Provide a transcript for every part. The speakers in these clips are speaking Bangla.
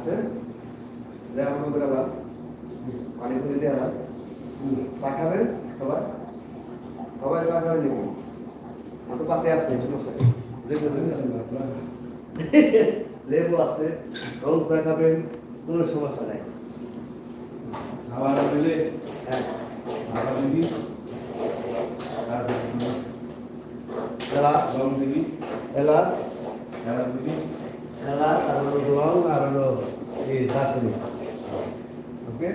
আছে। রেমা করে আলাম পানি করে দিয়ে আলাম তাকাবেন সবাই। সবাই তাকাবেন নাকি আমার তো পাতে আছে সমস্যা। লেবু আছে। রং চা খাবেন কোনো সমস্যা নাই। খাবার দিলে? হ্যাঁ। খাবার দিবি? এলাচ। গরম দিবি? এলাচ। খাবার দিবি? এলাচ আর হলো রং আর হলো এই দারচিনি ওকে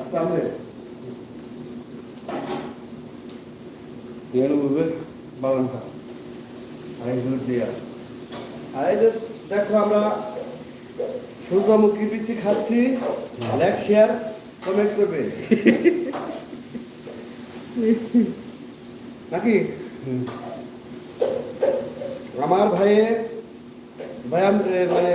আচ্ছা আমরা তেল উঠবে বাগানটা আইজুর দিয়া। আইজুর দেখো আমরা সূর্যমুখী পিসি খাচ্ছি লাইক শেয়ার কমেন্ট করবে। নাকি? আমার ভাইয়ে ব্যায়াম এ, মানে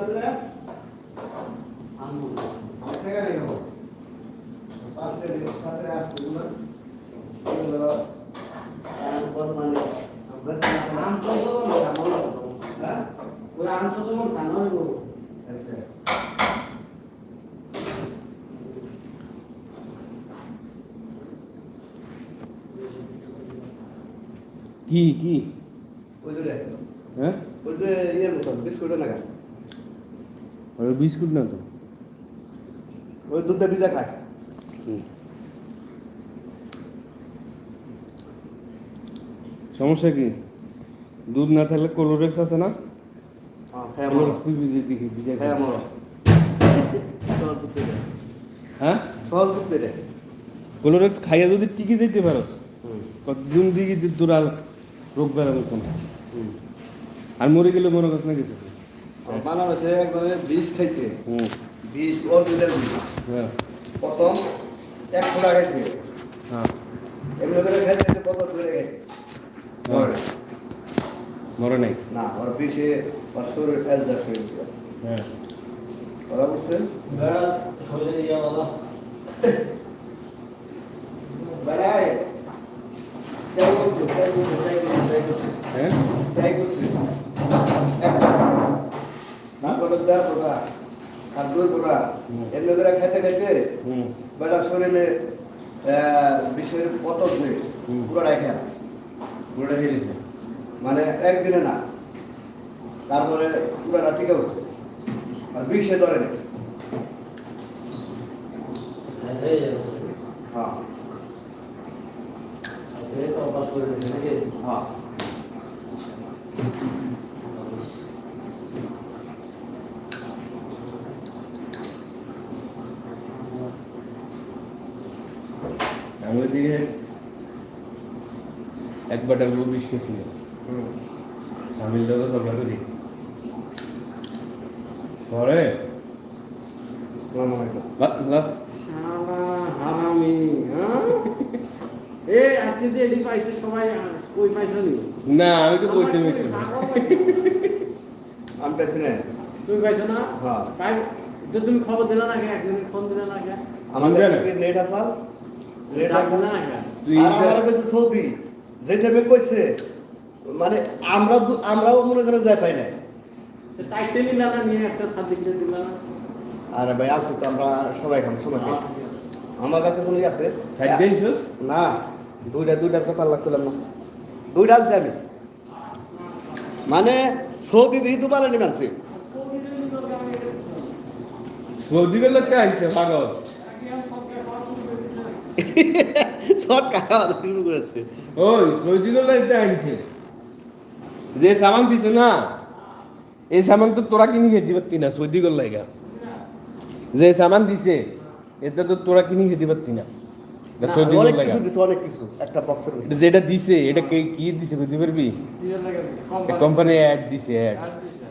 হ্যাঁ? আচ্ছা। কি কি ওই যে হ্যাঁ? ওই যে ইয়ের মতন বিস্কুটের ওই বিস্কুট না তো? ওই দুধটা ভিজা খায়। সমস্যা কি? দুধ না থাকলে কোলোরেক্স আছে না? কোলোরেক্স দুধ দুধ খাইয়া যদি টিকে যেতে দিকে তোর রোগ বেড়া মতো না আর মরে গেলে মনে করছ না কিছু? আমার বানা একবারে বিষ খাইছে। হুম। বিষ অরিজিনাল বিষ। হ্যাঁ। প্রথম এক ফোঁটা খাইছে হ্যাঁ। এমনি করে খাইছে বছর ধরে গেছে হ্যাঁ। মরে। নাই? না ওর বিষে ওর শরীর অ্যাডজাস্ট হয়ে গেছে। হ্যাঁ। কথা বুঝছেন ইয়া বাবাস বেড়ায়। ট্রাই করছে ট্রাই করছে ট্রাই করছে। দেড় ফোঁটা আর দুই এমনি করে খাইতে খাইতে বেটা শরীরে বিষের পতন হয়ে হুম। পুরোটাই খেয়া। পুরোটা খেয়ে দিছে মানে একদিনে না। তারপরে পুরোটা ঠিক আছে আর বিষে ধরে নেই হয়ে হ্যাঁ এই তো অভ্যাস করে দিয়েছে নাকি হ্যাঁ আমাদের দিকে এক বাটার গরু বিষ খেয়েছিল হুম। স্বামীর লোক সব করি পরে আসসালামু আলাইকুম। বা- বা- শালা হারামি হ্যাঁ? এই আজকে যে এডি পাইছে সবাই কই পাইছো নি? না আমি তো বলতে। আমি পেছি না। তুমি পাইছো না? হ্যাঁ। পাই তো তুমি খবর দিলা না কে? একজনের ফোন দিলা না কে? কি নেট আছে। আর আমার কাছে সৌদি যে টাইমে কইছে মানে আমরা আমরাও মনে করে যাই পাই নাই। আরে ভাই আছে তো আমরা সবাই খাম সবাই খাই আমার কাছে কোনো আছে না দুইটা দুইটার কথা আল্লাহ করলাম না। দুইটা আছে আমি। মানে সৌদি দিয়ে তো পারেনি মানছি সৌদি বেলা কে আইছে পাগল। সব কাকা শুরু করেছে। ওই বেলা এটা আনছে। যে সামান দিছে না এই সামান তো তোরা কিনে খেতে পারতি না সৌদি গল যে সামান দিছে এটা তো তোরা কিনে খেতে পারতি না। সৌদি গল অনেক কিছু দিছে অনেক কিছু একটা বক্সের এটা যেটা দিছে এটা কে কি দিছে বুঝতে পারবি? কোম্পানি অ্যাড দিছে অ্যাড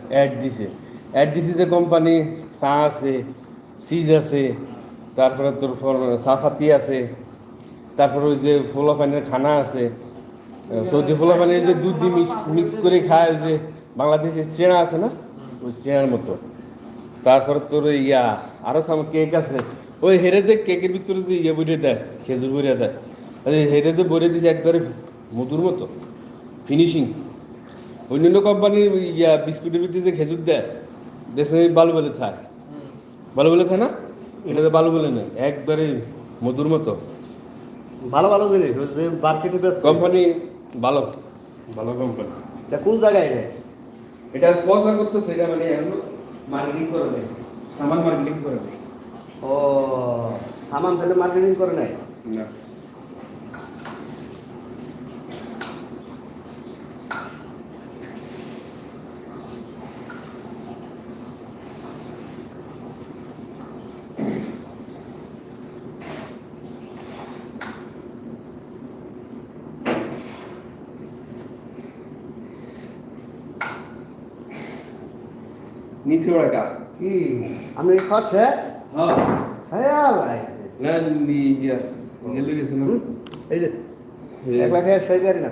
অ্যাড দিছে। অ্যাড দিছে। যে কোম্পানি চা আছে সিজ আছে তারপরে তোর সাফাতি আছে। তারপরে ওই যে ফোলাপানির খানা আছে। সৌদি ফোলাপানির যে দুধ দিয়ে মিক্স করে খায় যে বাংলাদেশের চেনা আছে না? ওই চেনার মতো। তারপরে তোর ইয়া, আরও সাম কেক আছে। ওই হেরে দে কেকের ভিতরে যে ইয়ে বইরে দেয়, খেজুর বইরে দেয়। হেরে যে বইরে দিছে একবারে মধুর মতো। ফিনিশিং অন্যান্য কোম্পানির ইয়া, বিস্কুটের ভিতরে যে খেজুর দেয় দেশে বালু বলে থায় বালু বলে খায় না? এটা তো ভালো বলে না একবারে মধুর মতো। ভালো ভালো জিনিস যে মার্কেটে বেশ। কোম্পানি ভালো। ভালো কোম্পানি এটা কোন জায়গায় রে এটা স্পন্সর করতেছে এটা মানে এখন মার্কেটিং করে দেয় সামান মার্কেটিং করে দেয় ও সামান তাহলে মার্কেটিং করে নাই? না। ওরা কি? আমি খাওয়া শেষ হ্যাঁ হ্যাঁ আল্লাহ। না নি ইয়া গেলে গেছে হুম? এই যে এক লাখ সেই দেরি না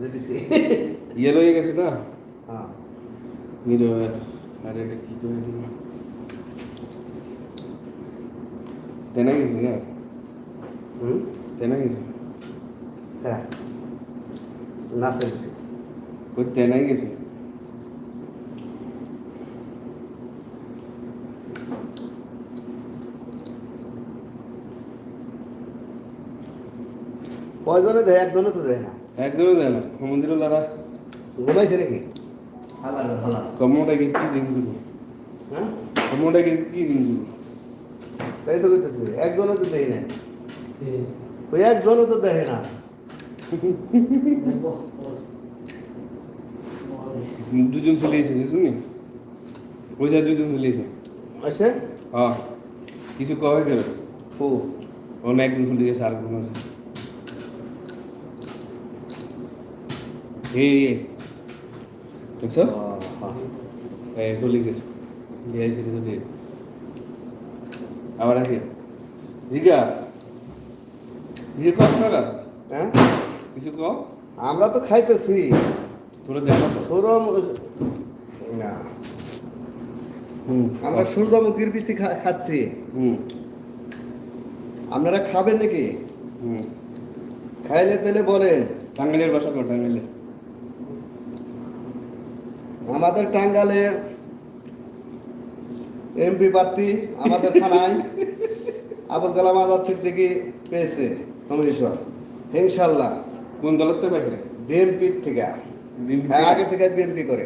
যে দিছি ইয়েলো হয়ে গেছে না? হ্যাঁ। নিরো আরে এটা কি করে দিল? তেনা গেছে না? হুম? তেনা গেছে। হ্যাঁ। দিছি ওই তেনাই গেছে? কয়জনে দেয়? একজনে তো দেয় না। একজনও দেয় না। মন্দিরের দ্বারা ঘুমাইছে নাকি? হালা হালা কমোটাকে কি জিনিস দিব হ্যাঁ? কমোটাকে কি জিনিস দিব তাই তো কইতেছে একজনও তো দেয় না ওই একজনও তো দেয় না। দুজন চলে এসেছে শুনি? ওই যা দুজন চলে এসে আছে? হ্যাঁ। কিছু কবে গেল ও। অন্য একজন চলে গেছে আরেকজন আছে। এই, দেখছ এই চলে গেছে দিয়ে ধীরে ধীরে আবার আসি টাকা হ্যাঁ কিছু কম আমরা তো খাইতেছি তোরা দেখো সৌরম না হুম আমরা সূর্যমুখীর বিচি খাচ্ছি হুম আপনারা খাবেন নাকি হুম খাইলে তাহলে বলেন টাঙ্গাইলের বাসা কর টাঙ্গাইলে আমাদের টাঙ্গালে এমপি প্রার্থী আমাদের থানায় আবুল কালাম আজাদ সিদ্দিকি পেয়েছে কমিশন। ইনশাল্লাহ কোন দলতে পাইছে বিএনপি থেকে। হ্যাঁ আগে থেকে বিএনপি করে।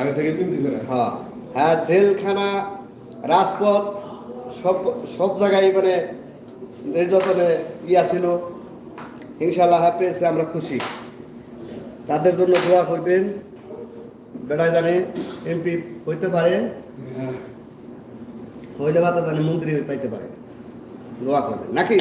আগে থেকে বিএনপি করে? হ্যাঁ। হ্যাঁ জেলখানা রাজপথ সব সব জায়গায় মানে নির্যাতনে ইয়া ছিল। ইনশাল্লাহ পেয়েছে আমরা খুশি। তাদের জন্য দোয়া করবেন। বেড়ায় জানে এমপি হইতে পারে হ্যাঁ। হইলে বা জানে মন্ত্রী পাইতে পারে দোয়া করবে নাকি